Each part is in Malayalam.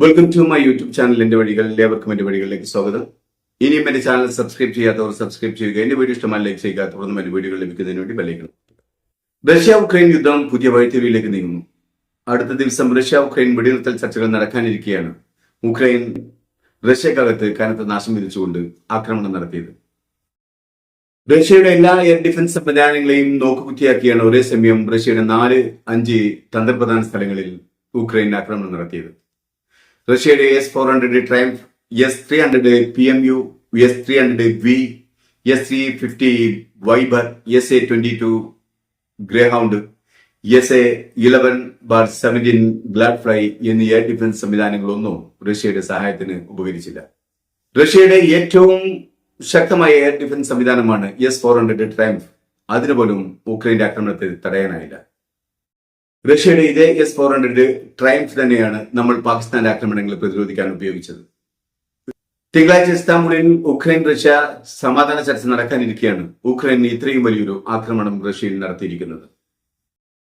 Welcome to my YouTube channel എന്റെ വഴികൾ എല്ലാവർക്കും എന്റെ വഴികളിലേക്ക് സ്വാഗതം. ഇനിയും എന്റെ ചാനൽ സബ്സ്ക്രൈബ് ചെയ്യാത്തവർ സബ്സ്ക്രൈബ് ചെയ്യുക. എന്റെ വീഡിയോ ഇഷ്ടമായി ലൈക്ക് ചെയ്യുക. തുടർന്ന് എന്റെ വീഡിയോകൾ ലഭിക്കുന്നതിന് വേണ്ടി ബലിക്കണം റഷ്യ ഉക്രൈൻ യുദ്ധം പുതിയ വഴിത്തിരിവിലേക്ക് നീങ്ങുന്നു. അടുത്ത ദിവസം റഷ്യ ഉക്രൈൻ വെടിനിർത്തൽ ചർച്ചകൾ നടക്കാനിരിക്കെയാണ് ഉക്രൈൻ റഷ്യക്കകത്ത് കനത്ത നാശം വിധിച്ചുകൊണ്ട് ആക്രമണം നടത്തിയത്. റഷ്യയുടെ എല്ലാ എയർ ഡിഫൻസ് സംവിധാനങ്ങളെയും നോക്കുകുത്തിയാക്കിയാണ് ഒരേ സമയം റഷ്യയുടെ നാല് അഞ്ച് തന്ത്രപ്രധാന സ്ഥലങ്ങളിൽ ഉക്രൈൻ ആക്രമണം നടത്തിയത്. റഷ്യയുടെ S four hundred Triumph S three hundred P M U S three hundred V S three fifty Viber S A twenty two Greyhound S A eleven bar seventeen GLAAD fly എന്നീ എയർ ഡിഫൻസ് സംവിധാനങ്ങളൊന്നും റഷ്യയുടെ സഹായത്തിന് ഉപകരിച്ചില്ല. റഷ്യയുടെ ഏറ്റവും ശക്തമായ എയർ ഡിഫൻസ് സംവിധാനമാണ് എസ് ഫോർ ഹൺഡ്രഡ് ട്രയംഫ് അതിനു പോലും ഉക്രൈന്റെ ആക്രമണത്തെ തടയാനായില്ല. റഷ്യയുടെ ഇതേ എസ് ഫോർ ഹൺഡ്രഡ് ട്രയംഫ് തന്നെയാണ് നമ്മൾ പാകിസ്ഥാന്റെ ആക്രമണങ്ങളെ പ്രതിരോധിക്കാൻ ഉപയോഗിച്ചത്. തിങ്കളാഴ്ച ഇസ്താംബുളിൽ ഉക്രൈൻ റഷ്യ സമാധാന ചർച്ച നടക്കാനിരിക്കെയാണ് ഉക്രൈൻ ഇത്രയും വലിയൊരു ആക്രമണം റഷ്യയിൽ നടത്തിയിരിക്കുന്നത്.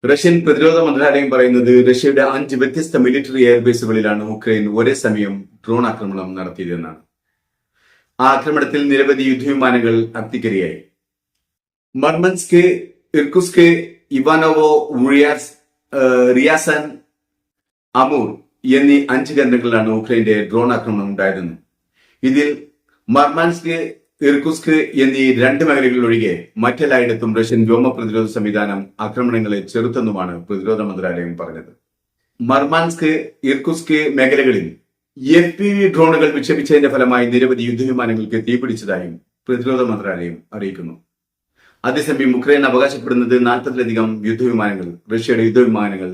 റഷ്യൻ പ്രതിരോധ മന്ത്രാലയം പറയുന്നത് റഷ്യയുടെ അഞ്ച് വ്യത്യസ്ത മിലിറ്ററി എയർബേസുകളിലാണ് ഉക്രൈൻ ഒരേ സമയം ഡ്രോൺ ആക്രമണം നടത്തിയതെന്നാണ്. ആ ആക്രമണത്തിൽ നിരവധി യുദ്ധവിമാനങ്ങൾ അഗ്നിക്കരിയായി മർമൻസ്ക് ഇർക്കുസ്ക് ഇവാനോവോ റിയാസ് ഏഹ്, റിയാസൻ അമൂർ എന്നീ അഞ്ച് കേന്ദ്രങ്ങളിലാണ് ഉക്രൈന്റെ ഡ്രോൺ ആക്രമണം ഉണ്ടായിരുന്നത് ഇതിൽ മർമാൻസ്ക് ഇർകുസ്ക് എന്നീ രണ്ട് മേഖലകളിലൊഴികെ മറ്റെല്ലായിടത്തും റഷ്യൻ വ്യോമ പ്രതിരോധ സംവിധാനം ആക്രമണങ്ങളെ ചെറുത്തെന്നുമാണ് പ്രതിരോധ മന്ത്രാലയം പറഞ്ഞത്. മർമാൻസ്ക് ഇർകുസ്ക് മേഖലകളിൽ എഫ് പി വി ഡ്രോണുകൾ വിക്ഷേപിച്ചതിന്റെ ഫലമായി നിരവധി യുദ്ധവിമാനങ്ങൾക്ക് തീപിടിച്ചതായും പ്രതിരോധ മന്ത്രാലയം അറിയിക്കുന്നു. അതേസമയം ഉക്രൈൻ അവകാശപ്പെടുന്നത് നാൽപ്പതിലധികം യുദ്ധവിമാനങ്ങൾ റഷ്യയുടെ യുദ്ധവിമാനങ്ങൾ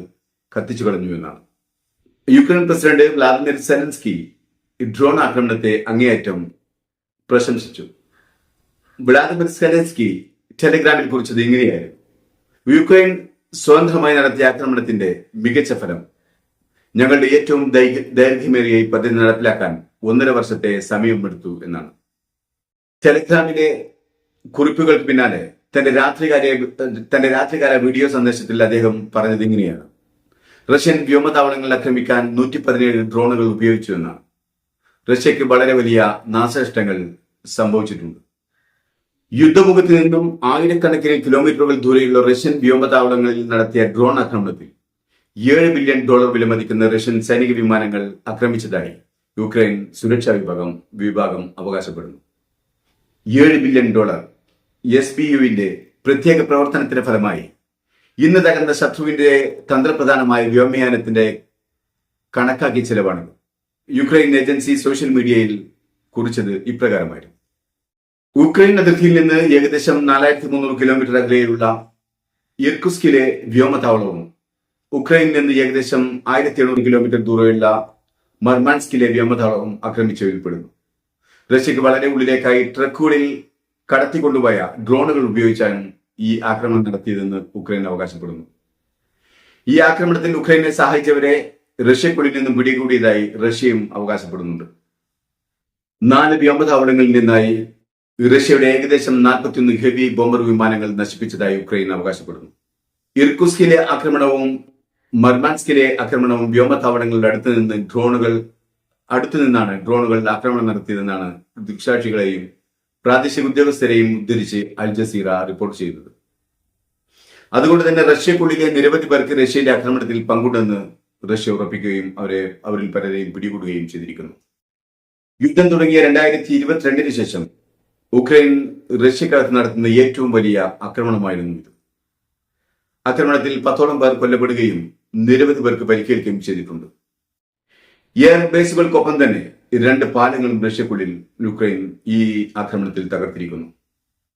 കത്തിച്ചു കളഞ്ഞു എന്നാണ്. Ukraine president Vladimir Zelensky drone ആക്രമണത്തെ അങ്ങേയറ്റം പ്രശംസിച്ചു. വ്ളാദിമിർ സെലൻസ്കി ടെലിഗ്രാമിൽ കുറിച്ചത് ഇങ്ങനെയായിരുന്നു. യുക്രൈൻ സ്വതന്ത്രമായി നടത്തിയ ആക്രമണത്തിന്റെ മികച്ച ഫലം ഞങ്ങളുടെ ഏറ്റവും ദൈർഘ്യമേറിയ ഈ പദ്ധതി നടപ്പിലാക്കാൻ ഒന്നര വർഷത്തെ സമയമെടുത്തു എന്നാണ്. ടെലിഗ്രാമിലെ കുറിപ്പുകൾക്ക് പിന്നാലെ തന്റെ രാത്രികാല തന്റെ രാത്രികാല വീഡിയോ സന്ദേശത്തിൽ അദ്ദേഹം പറഞ്ഞത് ഇങ്ങനെയാണ്. റഷ്യൻ വ്യോമതാവളങ്ങൾ ആക്രമിക്കാൻ നൂറ്റി പതിനേഴ് ഡ്രോണുകൾ ഉപയോഗിച്ചു എന്നാണ് റഷ്യക്ക് വളരെ വലിയ നാശനഷ്ടങ്ങൾ സംഭവിച്ചിട്ടുണ്ട്. യുദ്ധമുഖത്ത് നിന്നും ആയിരക്കണക്കിന് കിലോമീറ്ററുകൾ ദൂരെയുള്ള റഷ്യൻ വ്യോമതാവളങ്ങളിൽ നടത്തിയ ഡ്രോൺ ആക്രമണത്തിൽ ഏഴ് ബില്യൺ ഡോളർ വിലമതിക്കുന്ന റഷ്യൻ സൈനിക വിമാനങ്ങൾ ആക്രമിച്ചതായി യുക്രൈൻ സുരക്ഷാ വിഭാഗം വിഭാഗം അവകാശപ്പെടുന്നു. ഏഴ് ബില്യൺ ഡോളർ എസ് ബി യുവിന്റെ പ്രത്യേക പ്രവർത്തനത്തിന്റെ ഫലമായി ഇന്ന് തകർന്ന ശത്രുവിന്റെ തന്ത്രപ്രധാനമായ വ്യോമയാനത്തിന്റെ കണക്കാക്കിയ ചിലവാണിത്. യുക്രൈൻ ഏജൻസി സോഷ്യൽ മീഡിയയിൽ കുറിച്ചത് ഇപ്രകാരമായിരുന്നു. യുക്രൈൻ അതിർത്തിയിൽ നിന്ന് ഏകദേശം നാലായിരത്തി മുന്നൂറ് കിലോമീറ്റർ അകലെയുള്ള ഇർക്കുസ്കിലെ വ്യോമതാവളവും ഉക്രൈനിൽ നിന്ന് ഏകദേശം ആയിരത്തി എണ്ണൂറ് കിലോമീറ്റർ ദൂരെയുള്ള മർമാൻസ്കിലെ വ്യോമതാവളവും ആക്രമിച്ചു പെടുന്നു റഷ്യക്ക് വളരെ ഉള്ളിലേക്കായി ട്രക്കുകളിൽ കടത്തിക്കൊണ്ടുപോയ ഡ്രോണുകൾ ഉപയോഗിച്ചാണ് ഈ ആക്രമണം നടത്തിയതെന്ന് ഉക്രൈൻ അവകാശപ്പെടുന്നു. ഈ ആക്രമണത്തിൽ ഉക്രൈനെ സഹായിച്ചവരെ റഷ്യക്കുള്ളിൽ നിന്നും പിടികൂടിയതായി റഷ്യയും അവകാശപ്പെടുന്നുണ്ട്. നാല് വ്യോമതാവളങ്ങളിൽ നിന്നായി റഷ്യയുടെ ഏകദേശം 41 ഹെവി ബോംബർ വിമാനങ്ങൾ നശിപ്പിച്ചതായി ഉക്രൈൻ അവകാശപ്പെടുന്നു. ഇർക്കുസ്കിലെ ആക്രമണവും മർമാൻസ്കിലെ ആക്രമണവും വ്യോമതാവളങ്ങളുടെ അടുത്ത് നിന്ന് ഡ്രോണുകൾ അടുത്തു നിന്നാണ് ഡ്രോണുകൾ ആക്രമണം നടത്തിയതെന്നാണ് ദൃക്സാക്ഷികളെയും പ്രാദേശിക ഉദ്യോഗസ്ഥരെയും ഉദ്ധരിച്ച് അൽ ജസീറ റിപ്പോർട്ട് ചെയ്തത്. അതുകൊണ്ട് തന്നെ റഷ്യക്കുള്ളിലെ നിരവധി പേർക്ക് റഷ്യയുടെ ആക്രമണത്തിൽ പങ്കുണ്ടെന്ന് റഷ്യ ഉറപ്പിക്കുകയും അവരെ അവരിൽ പലരെയും പിടികൂടുകയും ചെയ്തിരിക്കുന്നു. യുദ്ധം തുടങ്ങിയ രണ്ടായിരത്തി ഇരുപത്തിരണ്ടിന് ശേഷം ഉക്രൈൻ റഷ്യക്കാലത്ത് നടത്തുന്ന ഏറ്റവും വലിയ ആക്രമണമായിരുന്നു ഇത്. ആക്രമണത്തിൽ പത്തോളം പേർ കൊല്ലപ്പെടുകയും നിരവധി പേർക്ക് പരിക്കേൽക്കുകയും ചെയ്തിട്ടുണ്ട്. എയർ ബേസുകൾക്കൊപ്പം തന്നെ രണ്ട് പാലങ്ങളും റഷ്യക്കുള്ളിൽ യുക്രൈൻ ഈ ആക്രമണത്തിൽ തകർത്തിരിക്കുന്നു.